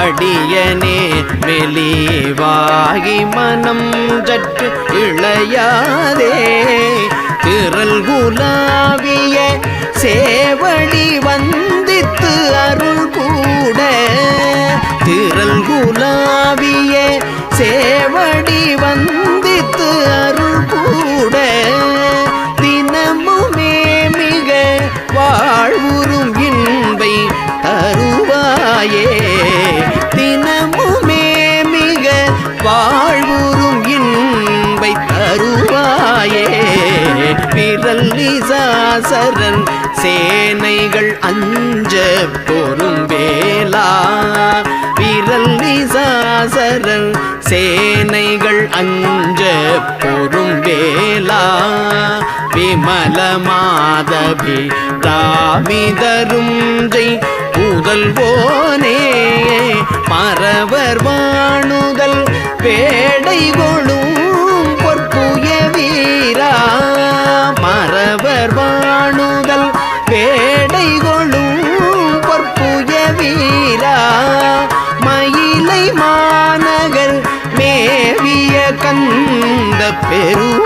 அடியனே வெளிவாகி மனம் சற்று இளையாதே. திரள் குலாவிய சேவடி வந்தித்து அருள் கூட. திரள் குலாவிய சேவடி வந்தித்து அருள் கூட. தினமுமே மிக வாழ்வுறும் தருவாயே தினமுமே மிக வாழ்வுறும் இன்பை தருவாயே. விரல் நிசாசரன் சேனைகள் அஞ்ச பொறும் வேலா விரல் நிசாசரன் சேனைகள் அஞ்ச பொறும் வேலா விமல மாதவி ராமிதரும் ஜெய் புதல்வோனே பரவர் வாணுதல் பேடை கொழும் பொற்புய வீரா. மரவர் வாணுதல் பேடை கொழும் பொற்புய வீரா. மயிலை மாநகர் மேவிய கந்த பெரு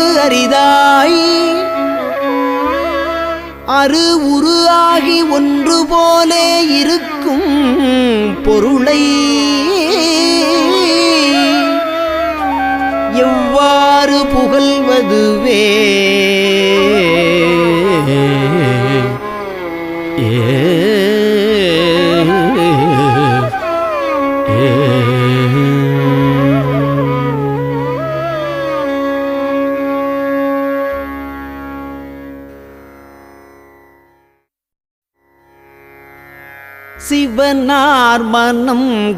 அரிதாய். அரு உரு ஆகி ஒன்று போலே இருக்கும் பொருளை. எவ்வாறு புகழ்வதுவே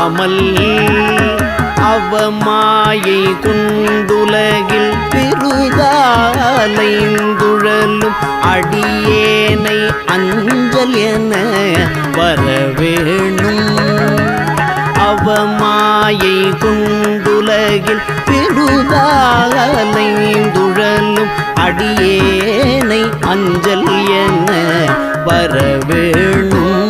நினையாமல் அவமாயை கொண்டுலகில் பெருதாலைந்துழலும் அடியேனை அஞ்சல் என வரவேணும். அவமாயை கொண்டுலகில் பெருதாலைந்துழலும் அடியேனை அஞ்சல் என வரவேணும்.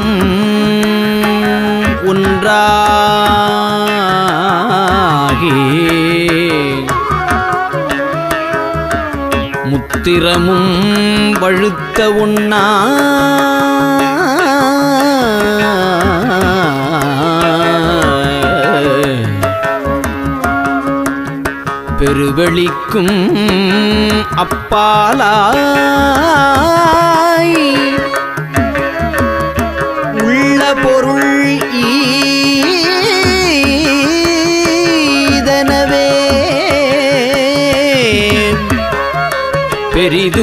ஒன்றாகி முத்திரமும் வழுத்த உண்ணா பெருவெளிக்கும் அப்பாலாய். querido.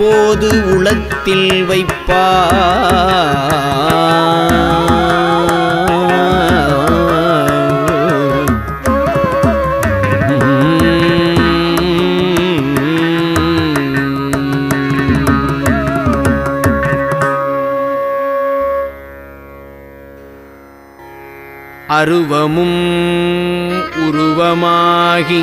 அப்போது உளத்தில் வைப்பா அருவமும் உருவமாகி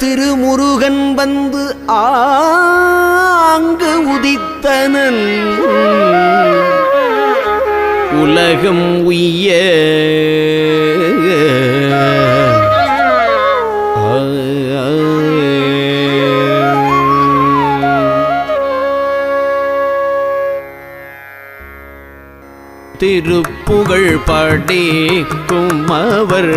திருமுருகன் வந்து ஆங்கு உதித்தனன். உலகம் உய்ய திருப்புகழ் பாடி குமவர்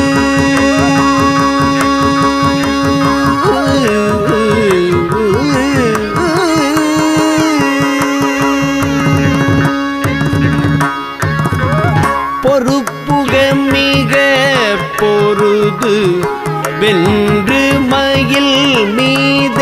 வென்று மயில் மீது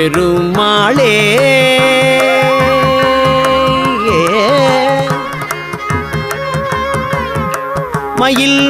பெருமாளே. மயில்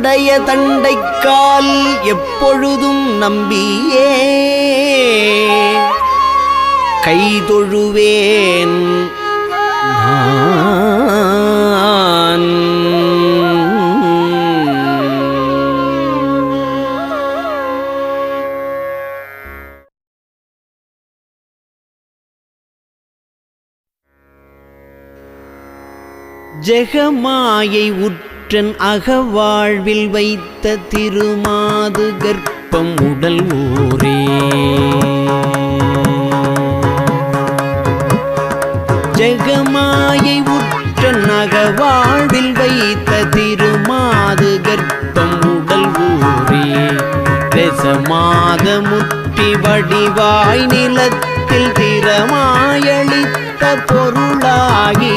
நின்னுடைய தண்டைக்கால் எப்பொழுதும் நம்பியே. கைதொழுவேன் ஜெகமாயை ஜெகமாயை உற்றன் அகவாழ்வில் வைத்த திருமாது கர்ப்பம் உடல் ஊரே. ஜெகமாயை உற்றன் அகவாழ்வில் வைத்த திருமாது கர்ப்பம் உடல் ஊரே. ரச முட்டி வடிவாய் நிலத்தில் திறமாயளித்த பொருளாகி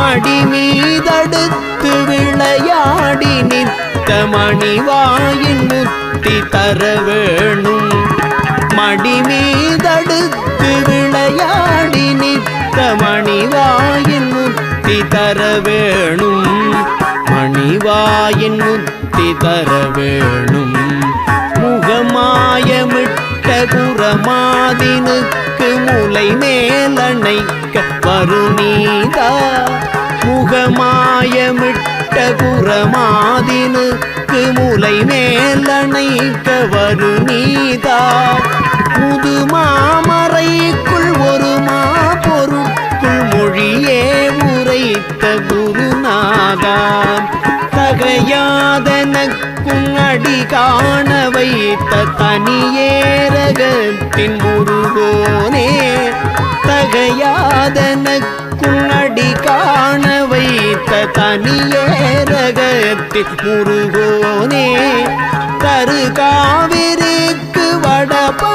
மடி மீதடுத்து விளையாடி நித்த மணிவாயின் முத்தி தர வேணும். மடி மீதடுத்து விளையாடி நித்த மணிவாயின் முத்தி தர வேணும். மணிவாயின் முத்தி தர வேணும். முகமாயமிட்ட குரமாதினுக்கு மூளை மேலணைக்க வருநீதா முகமாயமிட்ட குரமாதினுக்கு மூளை மேலணைக்க வருநீதா முதுமாமறைக்குள் ஒரு மா பொருட்குள் மொழியே உரைத்த குருநாதா. தகையாதனக்கும் அடி காண வைத்த தனியேரகத்தின் முருகோனே தகையாதனக்கும் அடி காண வைத்த தனியேரகத்தின் முருகோனே தரு காவிரிக்கு வடபா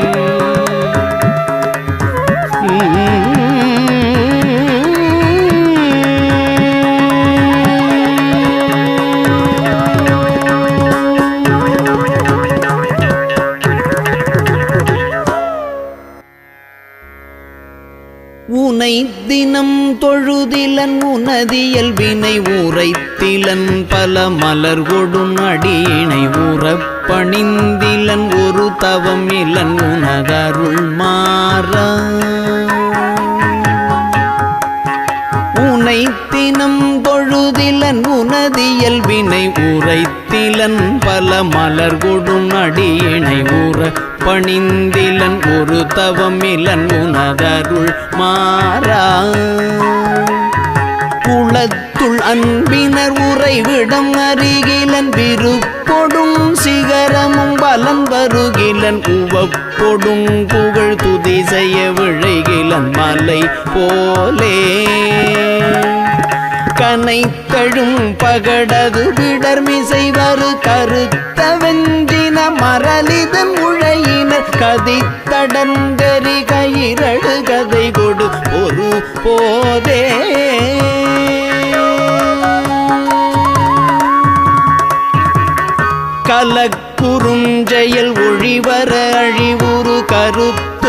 உனை தினம் தொழுதிலன் உனதியல் வினை உரைத்திலன் பல மலர் கொடும் அடியினை உறப்பணிந்திலன் ஒரு தவம் இலன் உனதருள் மாற. உனை தினம் தொழுதிலன் உனதியல் வினை உரைத்திலன் பல மலர் கொடும் அடியினை ஊற பணிந்திலன் ஒரு தவமிலன் உனதருள் மாறா. குளத்துள் அன்பினர் உறைவிடம் அருகிலன் விருப்பொடும் சிகரமும் பலம் வருகிலன் உவப்பொடும் புகழ் துதி செய்ய விழைகிலன் மலை போலே. கனைத்தழும் பகடது விடர்மிசை வரு கருத்த வெஞ்சின மரலிதன் உழையினர் கதித்தடங்கரி கயிரழு கதை கொடு ஒரு போதே. கலக்குறுஞ்செயல் ஒழிவர அழிவுறு கருத்து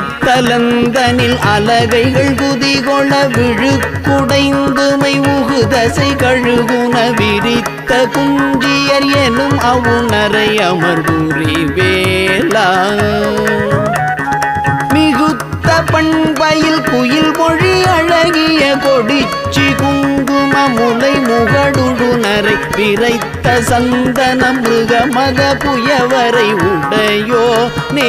வினைத்தலந்தனில் அலகைகள் குதிகொள விழுக்குடைந்துமை உகுதசை கழுகுன விரித்த குஞ்சியர் எனும் அவுணரை அமர்புரி வேலா. மிகுத்த பண்பையில் குயில் மொழி அழகிய கொடிச்சி குங்கும முலை முகடுடுனரை விரைத்த சந்தன மிருக மிருகமத புயவரை உடையோ நே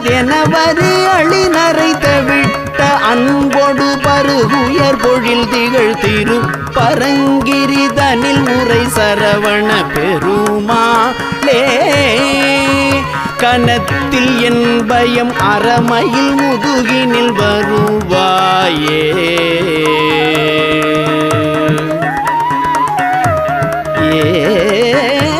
எனதென வரு அழிநரைத்த விட்ட அன்பொடு பருகுயர் பொழில் திகழ் திரு பரங்கிரி தனில் உரை சரவண பெருமாளே கனத்தில் என் பயம் அறமையில் முதுகினில் வருவாயே ஏ